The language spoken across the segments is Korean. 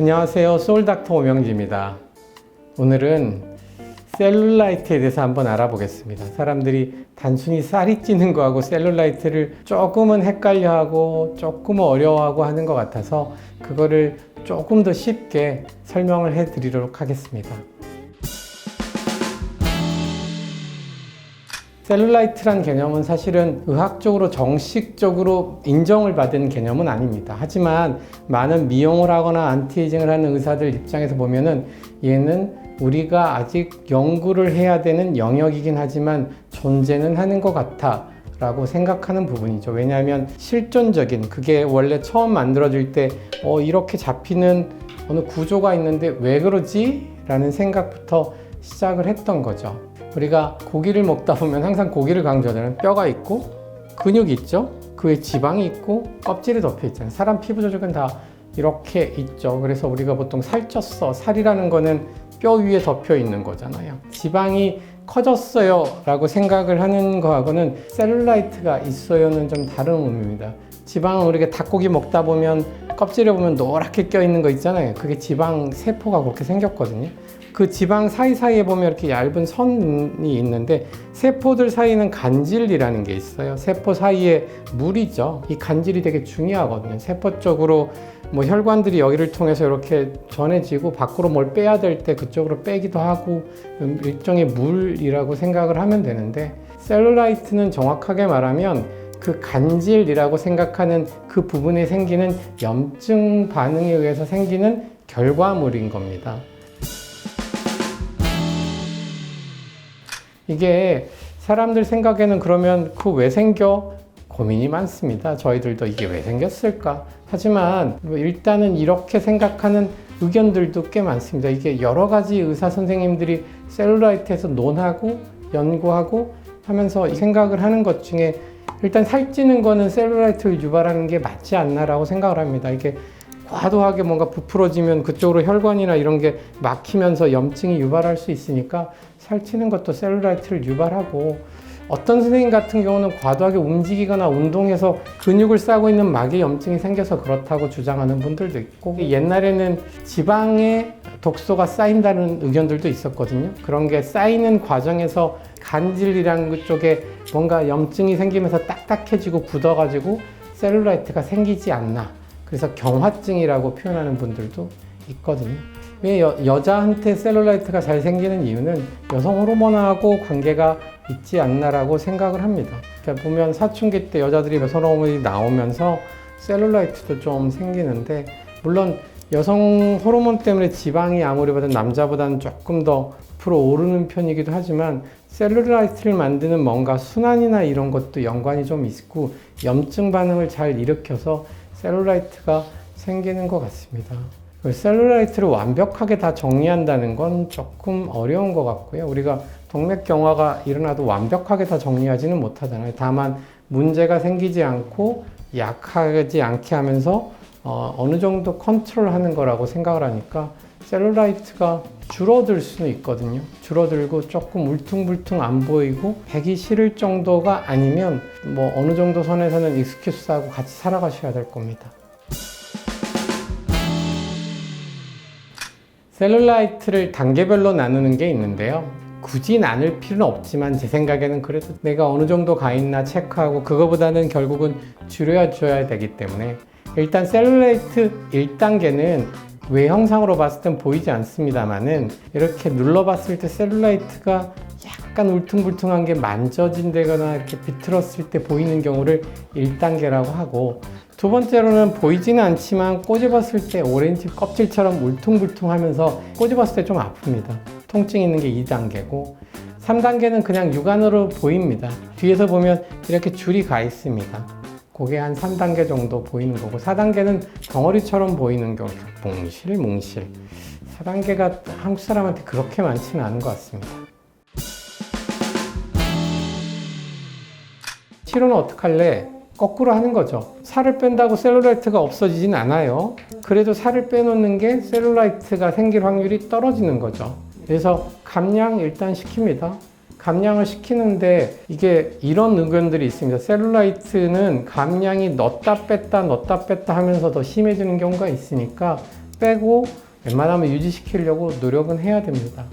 안녕하세요. 소울닥터 오명지입니다. 오늘은 셀룰라이트에 대해서 한번 알아보겠습니다. 사람들이 단순히 살이 찌는 거하고 셀룰라이트를 조금은 헷갈려하고 조금 어려워하고 하는 것 같아서 그거를 조금 더 쉽게 설명을 해 드리도록 하겠습니다. 셀룰라이트란 개념은 사실은 의학적으로 정식적으로 인정을 받은 개념은 아닙니다. 하지만 많은 미용을 하거나 안티에이징을 하는 의사들 입장에서 보면은 얘는 우리가 아직 연구를 해야 되는 영역이긴 하지만 존재는 하는 것 같아. 라고 생각하는 부분이죠. 왜냐하면 실존적인, 그게 원래 처음 만들어질 때, 어, 이렇게 잡히는 어느 구조가 있는데 왜 그러지? 라는 생각부터 시작을 했던 거죠. 우리가 고기를 먹다 보면 항상 고기를 강조하잖아요. 뼈가 있고 근육이 있죠. 그 외에 지방이 있고 껍질이 덮여 있잖아요. 사람 피부 조직은 다 이렇게 있죠. 그래서 우리가 보통 살쪘어. 살이라는 거는 뼈 위에 덮여 있는 거잖아요. 지방이 커졌어요 라고 생각을 하는 거하고는 셀룰라이트가 있어요는 좀 다른 의미입니다. 지방은 우리가 닭고기 먹다 보면 껍질에 보면 노랗게 껴 있는 거 있잖아요. 그게 지방 세포가 그렇게 생겼거든요. 그 지방 사이사이에 보면 이렇게 얇은 선이 있는데 세포들 사이는 간질이라는 게 있어요. 세포 사이에 물이죠. 이 간질이 되게 중요하거든요. 세포 쪽으로 뭐 혈관들이 여기를 통해서 이렇게 전해지고 밖으로 뭘 빼야 될 때 그쪽으로 빼기도 하고 일종의 물이라고 생각을 하면 되는데 셀룰라이트는 정확하게 말하면 그 간질이라고 생각하는 그 부분에 생기는 염증 반응에 의해서 생기는 결과물인 겁니다. 이게 사람들 생각에는 그러면 그 왜 생겨? 고민이 많습니다. 저희들도 이게 왜 생겼을까? 하지만 뭐 일단은 이렇게 생각하는 의견들도 꽤 많습니다. 이게 여러 가지 의사 선생님들이 셀룰라이트에서 논하고 연구하고 하면서 생각을 하는 것 중에 일단 살찌는 거는 셀룰라이트를 유발하는 게 맞지 않나라고 생각을 합니다. 이게 과도하게 뭔가 부풀어지면 그쪽으로 혈관이나 이런 게 막히면서 염증이 유발할 수 있으니까 살찌는 것도 셀룰라이트를 유발하고 어떤 선생님 같은 경우는 과도하게 움직이거나 운동해서 근육을 싸고 있는 막에 염증이 생겨서 그렇다고 주장하는 분들도 있고 옛날에는 지방에 독소가 쌓인다는 의견들도 있었거든요. 그런 게 쌓이는 과정에서 간질이라는 쪽에 뭔가 염증이 생기면서 딱딱해지고 굳어가지고 셀룰라이트가 생기지 않나. 그래서 경화증이라고 표현하는 분들도 있거든요. 왜 여, 여자한테 셀룰라이트가 잘 생기는 이유는 여성 호르몬하고 관계가 있지 않나라고 생각을 합니다. 그러니까 보면 사춘기 때 여자들이 여성 호르몬이 나오면서 셀룰라이트도 좀 생기는데 물론 여성 호르몬 때문에 지방이 아무리 봐도 남자보다는 조금 더 앞으로 오르는 편이기도 하지만 셀룰라이트를 만드는 뭔가 순환이나 이런 것도 연관이 좀 있고 염증 반응을 잘 일으켜서 셀룰라이트가 생기는 것 같습니다. 셀룰라이트를 완벽하게 다 정리한다는 건 조금 어려운 것 같고요. 우리가 동맥경화가 일어나도 완벽하게 다 정리하지는 못하잖아요. 다만 문제가 생기지 않고 약하지 않게 하면서 어, 느 정도 컨트롤하는 거라고 생각을 하니까 셀룰라이트가 줄어들 수는 있거든요. 줄어들고 조금 울퉁불퉁 안 보이고 배기 싫을 정도가 아니면 뭐 어느 정도 선에서는 익스큐스하고 같이 살아가셔야 될 겁니다. 셀룰라이트를 단계별로 나누는 게 있는데요. 굳이 나눌 필요는 없지만 제 생각에는 그래도 내가 어느 정도 가 있나 체크하고 그거보다는 결국은 줄여야 줘야 되기 때문에 일단 셀룰라이트 1단계는 외형상으로 봤을 땐 보이지 않습니다만은 이렇게 눌러봤을 때 셀룰라이트가 약간 울퉁불퉁한 게 만져진다거나 이렇게 비틀었을 때 보이는 경우를 1단계라고 하고 두 번째로는 보이지는 않지만 꼬집었을 때 오렌지 껍질처럼 울퉁불퉁하면서 꼬집었을 때 좀 아픕니다. 통증 있는 게 2단계고 3단계는 그냥 육안으로 보입니다. 뒤에서 보면 이렇게 줄이 가 있습니다. 그게 한 3단계 정도 보이는 거고 4단계는 덩어리처럼 보이는 경우 몽실 몽실 4단계가 한국 사람한테 그렇게 많지는 않은 것 같습니다. 치료는 어떡할래? 거꾸로 하는 거죠. 살을 뺀다고 셀룰라이트가 없어지진 않아요. 그래도 살을 빼놓는 게 셀룰라이트가 생길 확률이 떨어지는 거죠. 그래서 감량 일단 시킵니다. 감량을 시키는데 이게 이런 의견들이 있습니다. 셀룰라이트는 감량이 넣었다 뺐다 넣었다 뺐다 하면서 더 심해지는 경우가 있으니까 빼고 웬만하면 유지시키려고 노력은 해야 됩니다.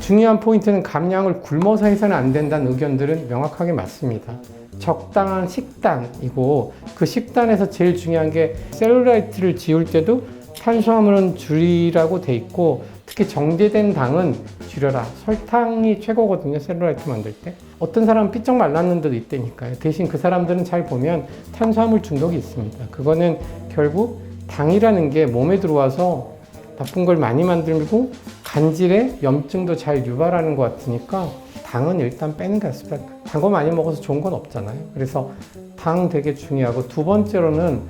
중요한 포인트는 감량을 굶어서 해서는 안 된다는 의견들은 명확하게 맞습니다. 적당한 식단이고 그 식단에서 제일 중요한 게 셀룰라이트를 지울 때도 탄수화물은 줄이라고 돼 있고 특히 정제된 당은 줄여라. 설탕이 최고거든요. 셀룰라이트 만들 때. 어떤 사람은 삐쩍 말랐는 데도 있다니까요. 대신 그 사람들은 잘 보면 탄수화물 중독이 있습니다. 그거는 결국 당이라는 게 몸에 들어와서 나쁜 걸 많이 만들고 간질에 염증도 잘 유발하는 것 같으니까 당은 일단 빼는 게 낫습니다. 단 거 많이 먹어서 좋은 건 없잖아요. 그래서 당 되게 중요하고 두 번째로는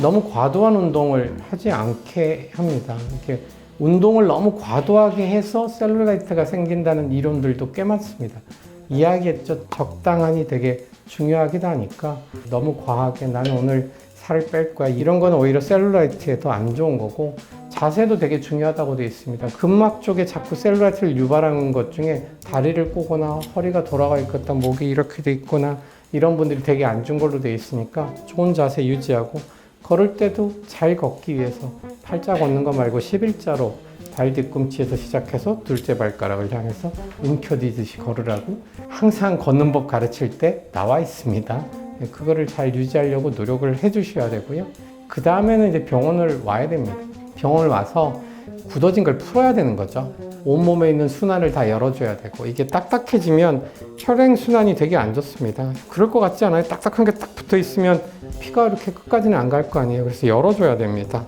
너무 과도한 운동을 하지 않게 합니다. 이렇게 운동을 너무 과도하게 해서 셀룰라이트가 생긴다는 이론들도 꽤 많습니다. 이야기했죠. 적당한이 되게 중요하기도 하니까 너무 과하게 나는 오늘 살을 뺄 거야. 이런 건 오히려 셀룰라이트에 더 안 좋은 거고 자세도 되게 중요하다고 되어 있습니다. 근막 쪽에 자꾸 셀룰라이트를 유발하는 것 중에 다리를 꼬거나 허리가 돌아가 있거나 목이 이렇게 돼 있거나 이런 분들이 되게 안 좋은 걸로 되어 있으니까 좋은 자세 유지하고 걸을 때도 잘 걷기 위해서 팔자 걷는 거 말고 11자로 발 뒤꿈치에서 시작해서 둘째 발가락을 향해서 움켜쥐듯이 걸으라고 항상 걷는 법 가르칠 때 나와 있습니다. 네, 그거를 잘 유지하려고 노력을 해 주셔야 되고요. 그 다음에는 이제 병원을 와야 됩니다. 병원을 와서 굳어진 걸 풀어야 되는 거죠. 온몸에 있는 순환을 다 열어줘야 되고 이게 딱딱해지면 혈행 순환이 되게 안 좋습니다. 그럴 것 같지 않아요? 딱딱한 게 딱 붙어 있으면 피가 이렇게 끝까지는 안 갈 거 아니에요. 그래서 열어줘야 됩니다.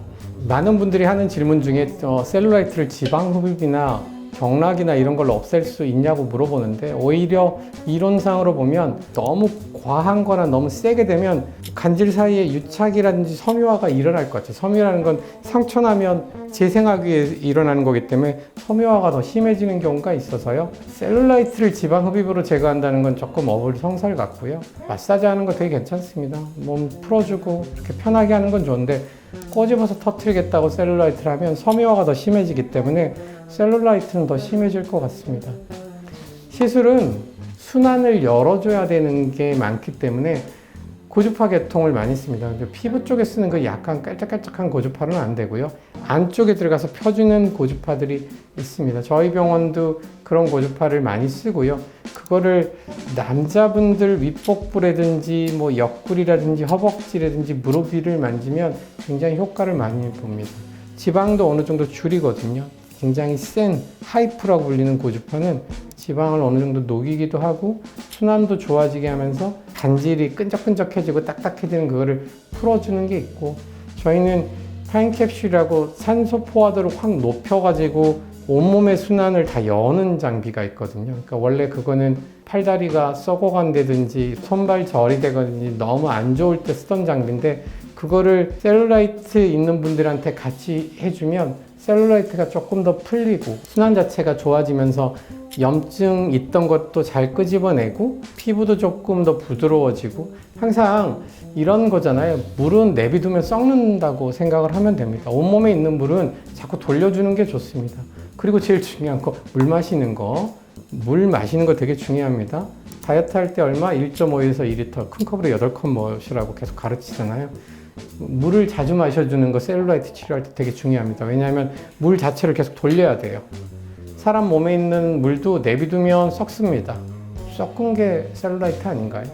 많은 분들이 하는 질문 중에 어, 셀룰라이트를 지방 흡입이나 경락이나 이런 걸로 없앨 수 있냐고 물어보는데 오히려 이론상으로 보면 너무 과한 거나 너무 세게 되면 간질 사이에 유착이라든지 섬유화가 일어날 것 같아요. 섬유라는 건 상처 나면 재생하기 위해 일어나는 거기 때문에 섬유화가 더 심해지는 경우가 있어서요. 셀룰라이트를 지방 흡입으로 제거한다는 건 조금 어불성설 같고요. 마사지 하는 거 되게 괜찮습니다. 몸 풀어주고 이렇게 편하게 하는 건 좋은데 꼬집어서 터트리겠다고 셀룰라이트를 하면 섬유화가 더 심해지기 때문에 셀룰라이트는 더 심해질 것 같습니다. 시술은 순환을 열어줘야 되는 게 많기 때문에 고주파 계통을 많이 씁니다. 근데 피부 쪽에 쓰는 그 약간 깔짝깔짝한 고주파는 안 되고요. 안쪽에 들어가서 펴주는 고주파들이 있습니다. 저희 병원도 그런 고주파를 많이 쓰고요. 그거를 남자분들 윗복부라든지 뭐 옆구리라든지 허벅지라든지 무릎 위를 만지면 굉장히 효과를 많이 봅니다. 지방도 어느 정도 줄이거든요. 굉장히 센 하이프라고 불리는 고주파는 지방을 어느 정도 녹이기도 하고 순환도 좋아지게 하면서 간질이 끈적끈적해지고 딱딱해지는 그거를 풀어주는 게 있고 저희는 타임캡슐이라고 산소 포화도를 확 높여가지고 온몸의 순환을 다 여는 장비가 있거든요. 그러니까 원래 그거는 팔다리가 썩어간다든지 손발 저리 되거든지 너무 안 좋을 때 쓰던 장비인데 그거를 셀룰라이트 있는 분들한테 같이 해주면 셀룰라이트가 조금 더 풀리고 순환 자체가 좋아지면서 염증 있던 것도 잘 끄집어내고 피부도 조금 더 부드러워지고 항상 이런 거잖아요. 물은 내비두면 썩는다고 생각을 하면 됩니다. 온몸에 있는 물은 자꾸 돌려주는 게 좋습니다. 그리고 제일 중요한 거 물 마시는 거. 물 마시는 거 되게 중요합니다. 다이어트 할 때 얼마? 1.5에서 2리터 큰 컵으로 8컵 마시라고 계속 가르치잖아요. 물을 자주 마셔주는 거 셀룰라이트 치료할 때 되게 중요합니다. 왜냐하면 물 자체를 계속 돌려야 돼요. 사람 몸에 있는 물도 내비두면 썩습니다. 썩은 게 셀룰라이트 아닌가요?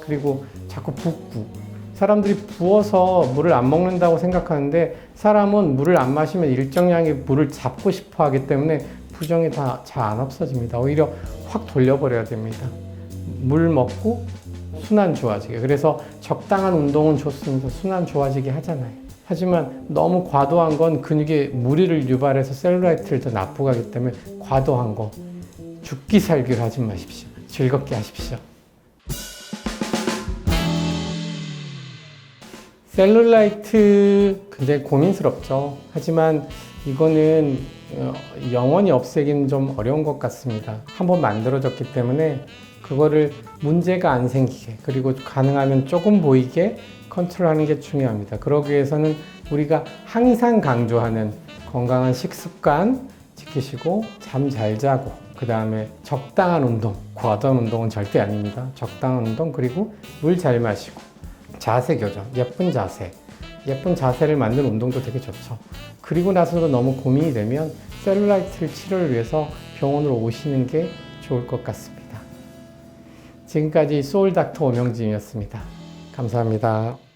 그리고 자꾸 붓고 사람들이 부어서 물을 안 먹는다고 생각하는데 사람은 물을 안 마시면 일정량의 물을 잡고 싶어 하기 때문에 부정이 다 잘 안 없어집니다. 오히려 확 돌려버려야 됩니다. 물 먹고 순환 좋아지게. 그래서 적당한 운동은 좋습니다. 순환 좋아지게 하잖아요. 하지만 너무 과도한 건 근육에 무리를 유발해서 셀룰라이트를 더 나쁘게 하기 때문에 과도한 거 죽기 살기를 하지 마십시오. 즐겁게 하십시오. 셀룰라이트 굉장히 고민스럽죠. 하지만 이거는 어, 영원히 없애기는 좀 어려운 것 같습니다. 한번 만들어졌기 때문에 그거를 문제가 안 생기게 그리고 가능하면 조금 보이게 컨트롤하는 게 중요합니다. 그러기 위해서는 우리가 항상 강조하는 건강한 식습관 지키시고 잠 잘 자고 그 다음에 적당한 운동, 과도한 운동은 절대 아닙니다. 적당한 운동 그리고 물 잘 마시고 자세 교정, 예쁜 자세 예쁜 자세를 만드는 운동도 되게 좋죠. 그리고 나서도 너무 고민이 되면 셀룰라이트 치료를 위해서 병원으로 오시는 게 좋을 것 같습니다. 지금까지 소울닥터 오명진이었습니다. 감사합니다.